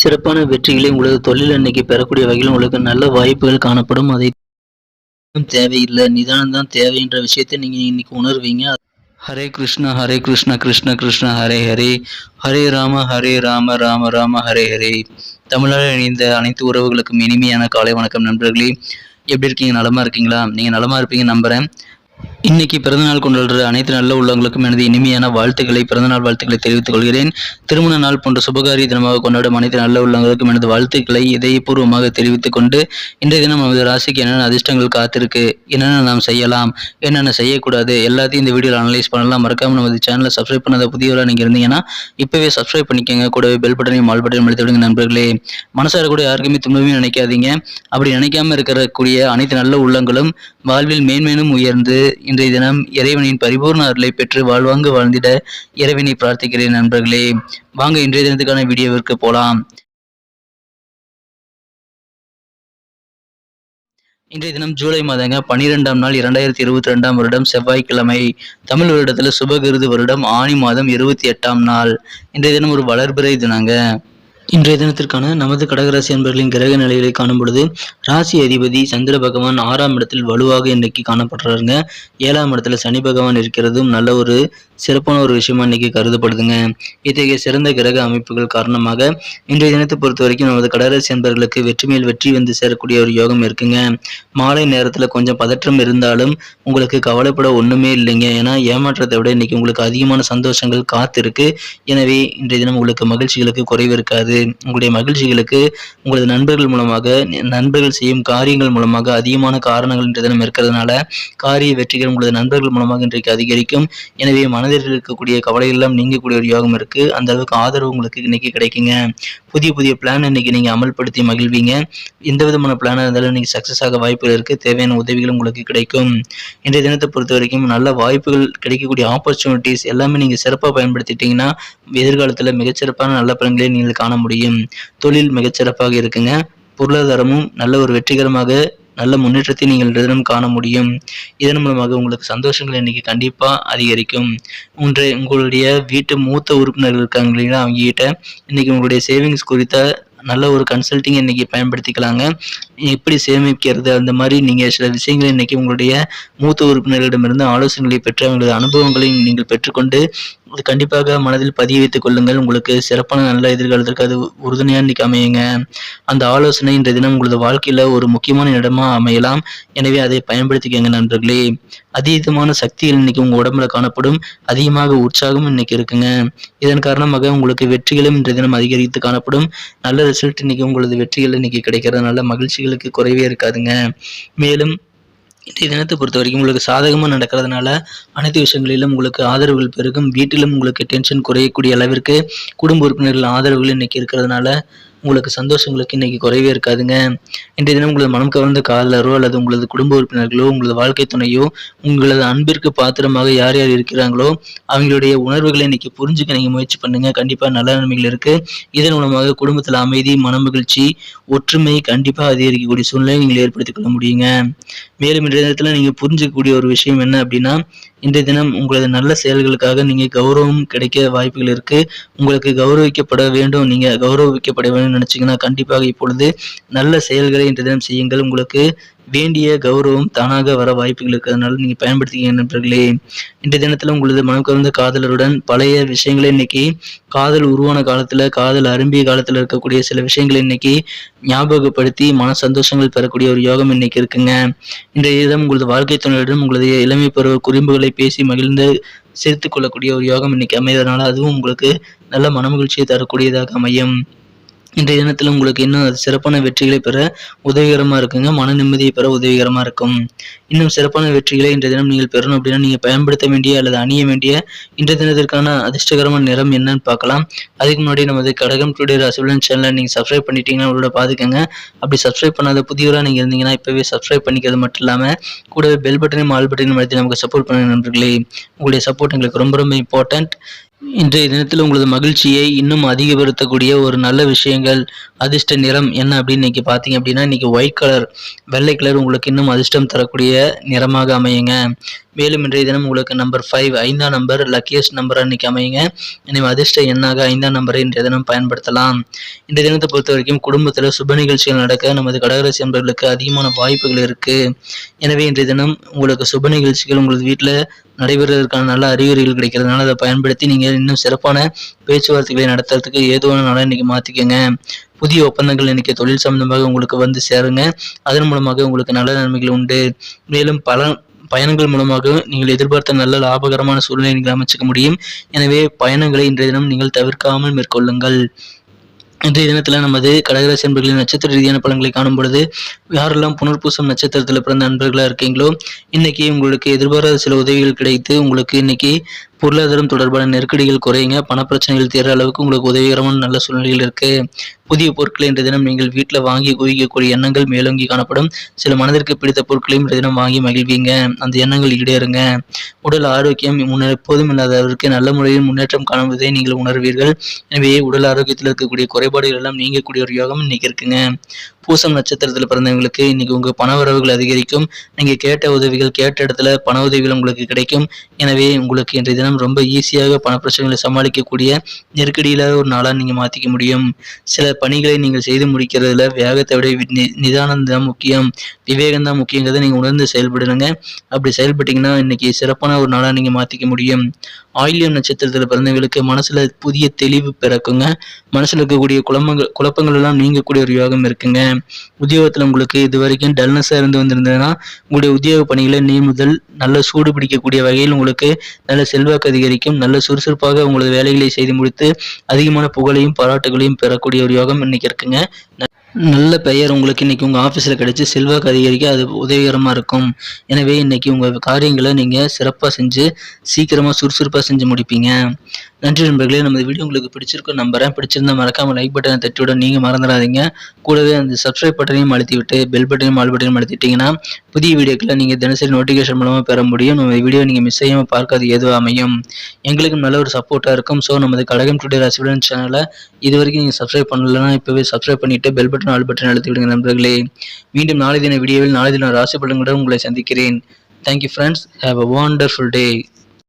சிறப்பான வெற்றிகளை உங்களது தொழில் அன்னைக்கு பெறக்கூடிய வகையில் உங்களுக்கு நல்ல வாய்ப்புகள் காணப்படும். அதை தேவையில்லை. நிதானம் தான் தேவைன்ற விஷயத்தை நீங்க இன்னைக்கு உணர்வீங்க. ஹரே கிருஷ்ணா ஹரே கிருஷ்ணா கிருஷ்ண கிருஷ்ண ஹரே ஹரே. ஹரே ராம ஹரே ராம ராம ராம ஹரே ஹரே. தமிழால் இணைந்த அனைத்து உறவுகளுக்கும் இனிமையான காலை வணக்கம் நண்பர்களே. எப்படி இருக்கீங்க? நலமா இருக்கீங்களா? நீங்க நலமா இருப்பீங்க நம்புறேன். இன்னைக்கு பிறந்தநாள் கொண்டாடுற அனைத்து நல்ல உள்ளவங்களுக்கும் எனது இனிமையான வாழ்த்துக்களை பிறந்தநாள் வாழ்த்துக்களை தெரிவித்துக் கொள்கிறேன். திருமண நாள் போன்ற சுபகாரிய தினமாக கொண்டாடும் அனைத்து நல்ல உள்ளவங்களுக்கும் எனது வாழ்த்துக்களை இதயபூர்வமாக தெரிவித்துக் கொண்டு இன்றைய தினம் நமது ராசிக்கு என்னென்ன அதிர்ஷ்டங்கள் காத்திருக்கு என்னென்ன நாம் செய்யலாம் என்னென்ன செய்யக்கூடாது எல்லாத்தையும் இந்த வீடியோவில் அனலைஸ் பண்ணலாம். மறக்காம நமது சேனலை சப்ஸ்கிரைப் பண்ணாத புதியவராக நீங்கள் இருந்தீங்கன்னா இப்போவே சப்ஸ்கிரைப் பண்ணிக்கோங்க. கூடவே பெல் பட்டனையும் மால் பட்டனையும் அழுத்தி விடுங்க நண்பர்களே. மனசார கூட யாருக்குமே துன்பமே நினைக்காதீங்க. அப்படி நினைக்காம இருக்கக்கூடிய அனைத்து நல்ல உள்ளங்களும் வாழ்வில் மேன்மேலும் உயர்ந்து இன்றைய தினம் இறைவனின் பரிபூர்ண அருளை பெற்று வாழ்வாங்கு வாழ்ந்திட இறைவனை பிரார்த்திக்கிறேன் நண்பர்களே. வாங்க இன்றைய தினத்துக்கான வீடியோவிற்கு போலாம். இன்றைய தினம் ஜூலை மாதங்க பனிரெண்டாம் நாள் இரண்டாயிரத்தி இருபத்தி ரெண்டாம் வருடம் செவ்வாய்க்கிழமை. தமிழ் வருடத்துல சுபகிருது வருடம் ஆணி மாதம் இருபத்தி எட்டாம் நாள். இன்றைய தினம் ஒரு வளர்பிறை தினங்க. இன்றைய தினத்திற்கான நமது கடகராசி அன்பர்களின் கிரக நிலைகளை காணும் பொழுது ராசி அதிபதி சந்திர பகவான் ஆறாம் இடத்தில் வலுவாக இன்னைக்கு காணப்படுறாருங்க. ஏழாம் இடத்துல சனி பகவான் இருக்கிறதும் நல்ல ஒரு சிறப்பான ஒரு விஷயமா இன்னைக்கு கருதப்படுதுங்க. இத்தகைய சிறந்த கிரக அமைப்புகள் காரணமாக இன்றைய தினத்தை பொறுத்த வரைக்கும் நமது கடகராசி அன்பர்களுக்கு வெற்றி மேல் வெற்றி வந்து சேரக்கூடிய ஒரு யோகம் இருக்குங்க. மாலை நேரத்துல கொஞ்சம் பதற்றம் இருந்தாலும் உங்களுக்கு கவலைப்பட ஒண்ணுமே இல்லைங்க. ஏன்னா ஏமாற்றத்தை விட இன்னைக்கு உங்களுக்கு அதிகமான சந்தோஷங்கள் காத்திருக்கு. எனவே இன்றைய தினம் உங்களுக்கு மகிழ்ச்சிகளுக்கு குறைவு இருக்காது. உங்களுடைய மகிழ்ச்சிகளுக்கு உங்களது நண்பர்கள் மூலமாக நண்பர்கள் செய்யும் காரியங்கள் மூலமாக அதிகமான காரணங்கள் இன்றைய தினம் இருக்கிறதுனால காரிய வெற்றிகள் உங்களது நண்பர்கள் மூலமாக இன்றைக்கு அதிகரிக்கும். எனவே மனதில் இருக்கக்கூடிய கவலைகள் எல்லாம் நீங்கக்கூடிய ஒரு யோகம் இருக்கு. அந்த அளவுக்கு ஆதரவு உங்களுக்கு இன்னைக்கு கிடைக்குங்க. புதிய புதிய பிளான் இன்னைக்கு நீங்க அமல்படுத்தி மகிழ்வீங்க. எந்த விதமான பிளானாக இருந்தாலும் இன்னைக்கு சக்சஸ் ஆக வாய்ப்புகள் இருக்கு. தேவையான உதவிகள் உங்களுக்கு கிடைக்கும். இன்றைய தினத்தை பொறுத்த வரைக்கும் நல்ல வாய்ப்புகள் கிடைக்கக்கூடிய ஆப்பர்ச்சுனிட்டிஸ் எல்லாமே நீங்க சிறப்பாக பயன்படுத்திட்டீங்கன்னா எதிர்காலத்தில் மிகச்சிறப்பான நல்ல பலன்களை நீங்கள் காண முடியும். முடியும். தொழில் மிகச்சிறப்பாக இருக்குங்க. பொருளாதாரமும் நல்ல ஒரு வெற்றிகரமாக நல்ல முன்னேற்றத்தை நீங்கள் தினம் காண முடியும். இதன் மூலமாக உங்களுக்கு சந்தோஷங்கள் இன்னைக்கு கண்டிப்பாக அதிகரிக்கும். உன்றை உங்களுடைய வீட்டு மூத்த உறுப்பினர்கள் இருக்காங்க இல்லைங்களா அவங்க கிட்ட இன்னைக்கு உங்களுடைய சேவிங்ஸ் குறித்த நல்ல ஒரு கன்சல்டிங் இன்னைக்கு பயன்படுத்திக்கலாங்க. எப்படி சேமிக்கிறது அந்த மாதிரி நீங்கள் சில விஷயங்களை இன்னைக்கு உங்களுடைய மூத்த உறுப்பினர்களிடமிருந்து ஆலோசனைகளை பெற்று அவங்களது அனுபவங்களை நீங்கள் பெற்றுக்கொண்டு அது கண்டிப்பாக மனதில் பதிய வைத்துக் கொள்ளுங்கள். உங்களுக்கு சிறப்பான நல்ல எதிர்காலத்திற்கு அது உறுதுணையாக இன்னைக்கு அமையுங்க அந்த ஆலோசனை இன்றைய தினம் உங்களது வாழ்க்கையில ஒரு முக்கியமான இடமா அமையலாம். எனவே அதை பயன்படுத்திக்கங்க நண்பர்களே. அதீதமான சக்திகள் இன்னைக்கு உங்க உடம்புல காணப்படும். அதிகமாக உற்சாகம் இன்னைக்கு இருக்குங்க. இதன் காரணமாக உங்களுக்கு வெற்றிகளும் இன்றைய தினம் அதிகரித்து காணப்படும். நல்ல ரிசல்ட் இன்னைக்கு உங்களது வெற்றிகள் இன்னைக்கு கிடைக்கிறதுனால மகிழ்ச்சிகளுக்கு குறைவே இருக்காதுங்க. மேலும் இன்றைய தினத்தை பொறுத்த வரைக்கும் உங்களுக்கு சாதகமாக நடக்கிறதுனால அனைத்து விஷயங்களிலும் உங்களுக்கு ஆதரவுகள் பெருகும். வீட்டிலும் உங்களுக்கு டென்ஷன் குறையக்கூடிய அளவிற்கு குடும்ப உறுப்பினர்கள் ஆதரவுகள் இன்னைக்கு இருக்கிறதுனால உங்களுக்கு சந்தோஷங்களுக்கு இன்னைக்கு குறைவே இருக்காதுங்க. இன்றைய தினம் உங்களது மனம் கவர்ந்த காதலரோ அல்லது உங்களது குடும்ப உறுப்பினர்களோ உங்களது வாழ்க்கை துணையோ உங்களது அன்பிற்கு பாத்திரமாக யார் யார் இருக்கிறாங்களோ அவங்களுடைய உணர்வுகளை இன்னைக்கு புரிஞ்சுக்க நீங்கள் முயற்சி பண்ணுங்க. கண்டிப்பாக நல்ல நன்மைகள் இருக்கு. இதன் மூலமாக குடும்பத்தில் அமைதி மன மகிழ்ச்சி ஒற்றுமை கண்டிப்பாக அதிகரிக்கக்கூடிய சூழ்நிலையை நீங்கள் ஏற்படுத்திக் கொள்ள முடியுங்க. மேலும் இன்றைய நேரத்தில் நீங்கள் புரிஞ்சிக்கக்கூடிய ஒரு விஷயம் என்ன அப்படின்னா இன்றைய தினம் உங்களது நல்ல செயல்களுக்காக நீங்க கௌரவம் கிடைக்க வாய்ப்புகள் இருக்கு. உங்களுக்கு கௌரவிக்கப்பட வேண்டும். நீங்க கௌரவிக்கப்பட வேண்டும் நினைச்சீங்கன்னா கண்டிப்பாக இப்பொழுது நல்ல செயல்களை இன்றைய தினம் செய்யுங்கள். உங்களுக்கு வேண்டிய கௌரவம் தானாக வர வாய்ப்புகள் இருக்கிறதுனால நீங்க பயன்படுத்திக்க நண்பர்களே. இன்றைய தினத்துல உங்களது மனம் கலந்த காதலருடன் பழைய விஷயங்களை இன்னைக்கு காதல் உருவான காலத்துல காதல் அரும்பிய காலத்துல இருக்கக்கூடிய சில விஷயங்களை இன்னைக்கு ஞாபகப்படுத்தி மன சந்தோஷங்கள் பெறக்கூடிய ஒரு யோகம் இன்னைக்கு இருக்குங்க. இன்றைய தினம் உங்களது வாழ்க்கை துணையுடன் உங்களது இளமை பருவ குறிம்புகளை பேசி மகிழ்ந்து சிரித்துக் கொள்ளக்கூடிய ஒரு யோகம் இன்னைக்கு அமைவதனால அதுவும் உங்களுக்கு நல்ல மனமகிழ்ச்சியை தரக்கூடியதாக அமையும். இன்றைய தினத்தில் உங்களுக்கு இன்னும் அது சிறப்பான வெற்றிகளை பெற உதவிகரமாக இருக்குங்க. மன நிம்மதியை பெற உதவிகரமாக இருக்கும். இன்னும் சிறப்பான வெற்றிகளை இன்றைய தினம் நீங்கள் பெறணும் அப்படின்னா நீங்கள் பயன்படுத்த வேண்டிய அல்லது அணிய வேண்டிய இன்றைய தினத்திற்கான அதிர்ஷ்டகரமான நிறம் என்னன்னு பார்க்கலாம். அதுக்கு முன்னாடி நமது கடகம் டுடே ராசிபலன் சேனலை நீங்கள் சப்ஸ்கிரைப் பண்ணிட்டீங்கன்னா உங்களோட பார்த்துக்கங்க அப்படி சப்ஸ்கிரைப் பண்ணாத புதியவராக நீங்கள் இருந்தீங்கன்னா இப்போவே சப்ஸ்கிரைப் பண்ணிக்கிறது மட்டும் இல்லாமல் கூடவே பெல் பட்டனையும் ஆல் பட்டனையும் அழுத்தி நமக்கு சப்போர்ட் பண்ண நண்பர்களே. உங்களுடைய சப்போர்ட் எங்களுக்கு ரொம்ப ரொம்ப இம்பார்ட்டன்ட் இன்றைய தினத்தில் உங்களது மகிழ்ச்சியை இன்னும் அதிகப்படுத்தக்கூடிய ஒரு நல்ல விஷயங்கள் அதிர்ஷ்ட நிறம் என்ன அப்படின்னு இன்றைக்கி பார்த்தீங்க அப்படின்னா இன்றைக்கி ஒயிட் கலர் வெள்ளை கலர் உங்களுக்கு இன்னும் அதிர்ஷ்டம் தரக்கூடிய நிறமாக அமையுங்க. மேலும் இன்றைய தினம் உங்களுக்கு நம்பர் ஃபைவ் ஐந்தாம் நம்பர் லக்கியஸ்ட் நம்பராக இன்றைக்கி அமையுங்க. எனவே அதிர்ஷ்ட எண்ணாக ஐந்தாம் நம்பரை இன்றைய தினம் பயன்படுத்தலாம். இன்றைய தினத்தை பொறுத்த வரைக்கும் குடும்பத்தில் சுப நிகழ்ச்சிகள் நடக்க நமது கடகராசி நண்பர்களுக்கு அதிகமான வாய்ப்புகள் இருக்குது எனவே இன்றைய தினம் உங்களுக்கு சுப நிகழ்ச்சிகள் உங்களது வீட்டில் நடைபெறுவதற்கான நல்ல அறிகுறிகள் கிடைக்கிறதுனால அதை பயன்படுத்தி நீங்கள் இன்னும் சிறப்பான பேச்சுவார்த்தைகளை நடத்துறதுக்கு ஏதுவான நாளாக இன்னைக்கு மாற்றிக்கங்க புதிய ஒப்பந்தங்கள் இன்னைக்கு தொழில் சம்பந்தமாக உங்களுக்கு வந்து சேருங்க. அதன் மூலமாக உங்களுக்கு நல்ல நன்மைகள் உண்டு. மேலும் பல பயணங்கள் மூலமாக நீங்கள் எதிர்பார்த்த நல்ல லாபகரமான சூழ்நிலை நீங்கள் அமைச்சிக்க முடியும். எனவே பயணங்களை இன்றைய தினம் நீங்கள் தவிர்க்காமல் மேற்கொள்ளுங்கள். இன்றைய தினத்தில் நமது கடகராசி நண்பர்களின் நட்சத்திர ரீதியான பலன்களை காணும் பொழுது யாரெல்லாம் புனர்பூசம் நட்சத்திரத்தில் பிறந்த நண்பர்களாக இருக்கீங்களோ இன்னைக்கு உங்களுக்கு எதிர்பாராத சில உதவிகள் கிடைத்து உங்களுக்கு இன்னைக்கு பொருளாதாரம் தொடர்பான நெருக்கடிகள் குறையுங்க. பணப்பிரச்சனைகள் தீர்ற அளவுக்கு உங்களுக்கு உதவிகரமான நல்ல சூழ்நிலைகள் இருக்கு. புதிய பொருட்களை இன்றைய தினம் நீங்கள் வீட்டில் வாங்கி குவிக்கக்கூடிய எண்ணங்கள் மேலோங்கி காணப்படும். சில மனதிற்கு பிடித்த பொருட்களையும் இன்றைய தினம் வாங்கி மகிழ்வீங்க. அந்த எண்ணங்கள் ஈடேறுங்க. உடல் ஆரோக்கியம் முன்ன எப்போதும் இல்லாதவருக்கு நல்ல முறையில் முன்னேற்றம் காணுவதை நீங்கள் உணர்வீர்கள். எனவே உடல் ஆரோக்கியத்தில் இருக்கக்கூடிய குறைபாடுகள் எல்லாம் நீங்கக்கூடிய ஒரு யோகம் இன்னைக்கு இருக்குங்க. பூசம் நட்சத்திரத்தில் பிறந்தவங்களுக்கு இன்னைக்கு உங்கள் பண வரவுகள் அதிகரிக்கும். நீங்கள் கேட்ட உதவிகள் கேட்ட இடத்துல பண உதவிகள் உங்களுக்கு கிடைக்கும். எனவே உங்களுக்கு இன்றைய தினம் ரொம்ப ஈஸியாக பண பிரச்சனைகளை சமாளிக்கக்கூடிய நெருக்கடியில்லாத ஒரு நாளா நீங்க மாற்றிக்க முடியும். சில பணிகளை நீங்கள் செய்து முடிக்கிறதுல வேகத்தை விட நி- நிதானம் தான் முக்கியம். விவேகம் தான் முக்கியங்கிறத நீங்க உணர்ந்து செயல்படுங்க. அப்படி செயல்பட்டீங்கன்னா இன்னைக்கு சிறப்பான ஒரு நாளா நீங்க மாற்றிக்க முடியும். ஆயில்யம் நட்சத்திரத்தில் பிறந்தவங்களுக்கு மனசில் புதிய தெளிவு பிறக்குங்க. மனசில் இருக்கக்கூடிய குழம்பங்கள் குழப்பங்கள் எல்லாம் நீங்கக்கூடிய ஒரு யோகம் இருக்குங்க. உத்தியோகத்தில் உங்களுக்கு இது வரைக்கும் இருந்து வந்திருந்ததுன்னா உங்களுடைய உத்தியோக பணிகளை நீ முதல் நல்ல சூடு பிடிக்கக்கூடிய வகையில் உங்களுக்கு நல்ல செல்வ செல்வாக்கு அதிகரிக்கும். நல்ல சுறுசுறுப்பாக உங்களது வேலைகளை செய்து முடித்து அதிகமான புகழையும் பாராட்டுகளையும் பெறக்கூடிய ஒரு யோகம் இன்னைக்கு இருக்குங்க. நல்ல பெயர் உங்களுக்கு இன்னைக்கு உங்கள் ஆஃபீஸில் கிடைச்சி செல்வாக்கு அதிகரிக்க அது உதவிகரமாக இருக்கும். எனவே இன்னைக்கு உங்கள் காரியங்களை நீங்கள் சிறப்பாக செஞ்சு சீக்கிரமாக சுறுசுறுப்பாக செஞ்சு முடிப்பீங்க. நன்றி நண்பர்களே நம்ம வீடியோ உங்களுக்கு பிடிச்சிருக்கும் நம்புறேன். பிடிச்சிருந்தா மறக்காமல் லைக் பட்டனை தட்டிவிட நீங்கள் மறந்துடாதீங்க. கூடவே அந்த சப்ஸ்கிரைப் பட்டனையும் அழுத்தி விட்டு பெல் பட்டனையும் ஆல் பட்டனையும் அழுத்திட்டீங்கன்னா புதிய வீடியோக்களை நீங்கள் தினசரி நோட்டிஃபிகேஷன் மூலமாக பெற முடியும். நம்ம வீடியோ நீங்கள் மிஸ் செய்யாமல் பார்க்காது எதுவும் அமையும். எங்களுக்கும் நல்ல ஒரு சப்போர்ட்டாக இருக்கும். ஸோ நமது கழகம் டுடே ராசிபுடன் சேனலை இது வரைக்கும் நீங்கள் சப்ஸ்கிரைப் பண்ணலைன்னா இப்போவே சப்ஸ்கிரைப் பண்ணிவிட்டு பெல் பட்டன் ஆல் பட்டன் அழுத்தி விடுங்க நண்பர்களே. மீண்டும் நாளை தின வீடியோவில் நாளை தின ராசி பலன்களுடன் உங்களை சந்திக்கிறேன். Thank you friends have a wonderful day